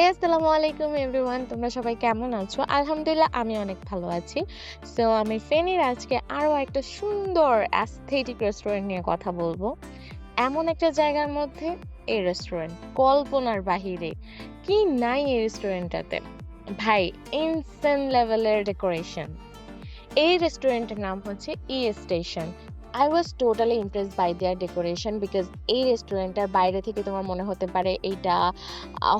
হে আসসালামু আলাইকুম এভরিওয়ান তোমরা সবাই কেমন আছো? আলহামদুলিল্লাহ, আমি অনেক ভালো আছি। সো আমি ফেনীর আজকে আরও একটা সুন্দর অ্যাস্থেটিক রেস্টুরেন্ট নিয়ে কথা বলব। এমন একটা জায়গার মধ্যে এই রেস্টুরেন্ট কল্পনার বাহিরে। কি নাই এই রেস্টুরেন্টটাতে ভাই ইনসেন লেভেলের ডেকোরেশন এই রেস্টুরেন্টের নাম হচ্ছে E station I was totally impress by their decoration because এই রেস্টুরেন্টটার বাইরে থেকে তোমার মনে হতে পারে এইটা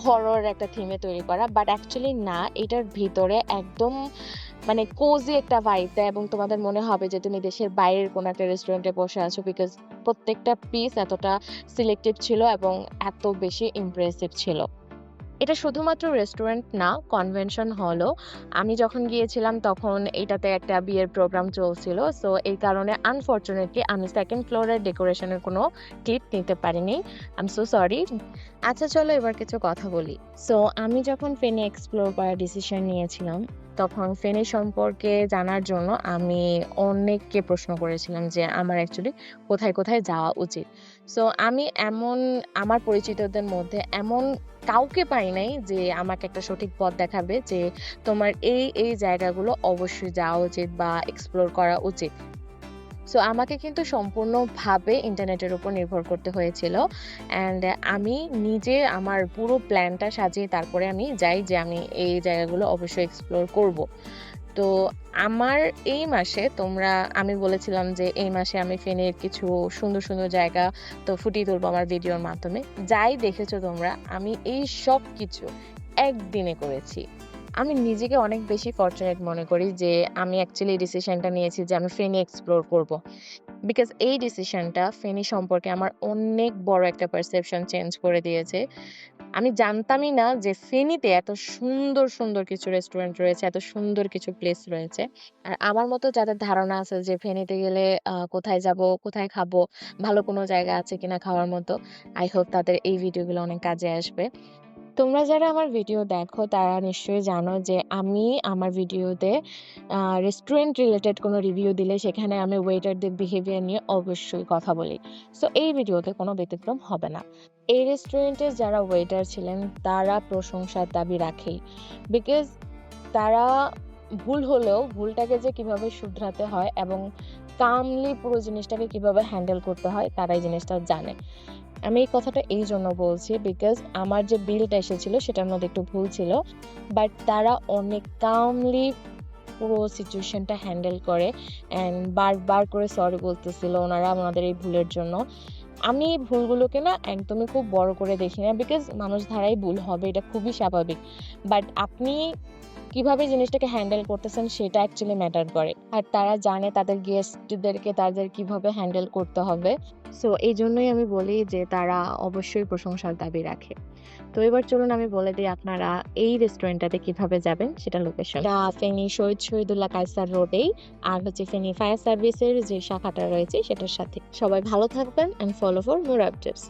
হরর একটা থিমে তৈরি করা বাট অ্যাকচুয়ালি না, এটার ভিতরে একদম মানে কোজি একটা ভাইব দেয় এবং তোমাদের মনে হবে যে তুমি দেশের বাইরের কোনো একটা রেস্টুরেন্টে বসে আছো বিকজ প্রত্যেকটা পিস এতটা সিলেক্টিভ ছিল এবং এত বেশি ইমপ্রেসিভ ছিল। এটা শুধুমাত্র রেস্টুরেন্ট না কনভেনশন হলও আমি যখন গিয়েছিলাম তখন এটাতে একটা বিয়ের প্রোগ্রাম চলছিল সো এই কারণে আনফর্চুনেটলি আমি সেকেন্ড ফ্লোরের ডেকোরেশনের কোনো ক্লিপ নিতে পারিনি। আই এম সো সরি আচ্ছা চলো এবার কিছু কথা বলি। সো আমি যখন ফেনে এক্সপ্লোর করার ডিসিশন নিয়েছিলাম, তখন ফেনী সম্পর্কে জানার জন্য আমি অনেককে প্রশ্ন করেছিলাম যে আমার অ্যাকচুয়ালি কোথায় কোথায় যাওয়া উচিত। সো আমি এমন, আমার পরিচিতদের মধ্যে এমন কাউকে পাই নাই যে আমাকে একটা সঠিক পথ দেখাবে যে তোমার এই এই জায়গাগুলো অবশ্যই যাওয়া উচিত বা এক্সপ্লোর করা উচিত। সো আমাকে কিন্তু সম্পূর্ণভাবে ইন্টারনেটের উপর নির্ভর করতে হয়েছিল। অ্যান্ড আমি নিজে আমার পুরো প্ল্যানটা সাজিয়ে তারপরে আমি যাই যে আমি এই জায়গাগুলো অবশ্যই এক্সপ্লোর করব। তো আমার এই মাসে তোমরা, আমি বলেছিলাম যে এই মাসে আমি ফেনের কিছু সুন্দর সুন্দর জায়গা তো ফুটিয়ে তুলবো আমার ভিডিওর মাধ্যমে। যাই দেখেছ তোমরা, আমি এই সব কিছু একদিনে করেছি। আমি নিজেকে অনেক বেশি ফর্চুনেট মনে করি যে আমি অ্যাকচুয়ালি ডিসিশনটা নিয়েছি যে আমি ফেনি এক্সপ্লোর করব। বিকজ এই ডিসিশনটা ফেনি সম্পর্কে আমার অনেক বড় একটা পারসেপশন চেঞ্জ করে দিয়েছে। আমি জানতামই না যে ফেনীতে এত সুন্দর সুন্দর কিছু রেস্টুরেন্ট রয়েছে, এত সুন্দর কিছু প্লেস রয়েছে। আর আমার মতো যাদের ধারণা আছে যে ফেনীতে গেলে কোথায় যাব, কোথায় খাব, ভালো কোনো জায়গা আছে কিনা খাওয়ার মতো আই হোপ তাদের এই ভিডিওগুলো অনেক কাজে আসবে। তোমরা যারা আমার ভিডিও দেখো, তারা নিশ্চয়ই জানো যে আমি আমার ভিডিওতে রেস্টুরেন্ট রিলেটেড কোনো রিভিউ দিলে সেখানে আমি ওয়েটারদের বিহেভিয়ার নিয়ে অবশ্যই কথা বলি। সো এই ভিডিওতে কোনো ব্যতিক্রম হবে না। এই রেস্টুরেন্টে যারা ওয়েটার ছিলেন, তারা প্রশংসার দাবি রাখেই। বিকজ তারা ভুল হলেও ভুলটাকে যে কীভাবে শুধরাতে হয় এবং কামলি পুরো জিনিসটাকে কীভাবে হ্যান্ডেল করতে হয়, তারা এই জিনিসটা জানে। আমি এই কথাটা এই জন্য বলছি বিকজ আমার যে বিলটা এসেছিল সেটার মধ্যে একটু ভুল ছিল বাট তারা অনেক কামলি পুরো সিচুয়েশনটা হ্যান্ডেল করে অ্যান্ড বারবার করে সরি বলতেছিল ওনারা ওনাদের এই ভুলের জন্য। আমি এই ভুলগুলোকে না একদমই খুব বড় করে দেখি না বিকজ মানুষ ধারাই ভুল হবে, এটা খুবই স্বাভাবিক। বাট আপনি কীভাবে জিনিসটাকে হ্যান্ডেল করতেছেন সেটা অ্যাকচুয়ালি ম্যাটার করে। আর তারা জানে তাদের গেস্টদেরকে তাদের কীভাবে হ্যান্ডেল করতে হবে। সো এই জন্যই আমি বলি যে তারা অবশ্যই প্রশংসার দাবি রাখে। তো এবার চলুন আমি বলে দিই আপনারা এই রেস্টুরেন্টটাতে কীভাবে যাবেন সেটা লোকেশন ফেনী শহীদ শহীদুল্লাহ কায়সার রোডেই। আর হচ্ছে ফেনী ফায়ার সার্ভিসের যে শাখাটা রয়েছে সেটার সাথে। সবাই ভালো থাকবেন and follow for more updates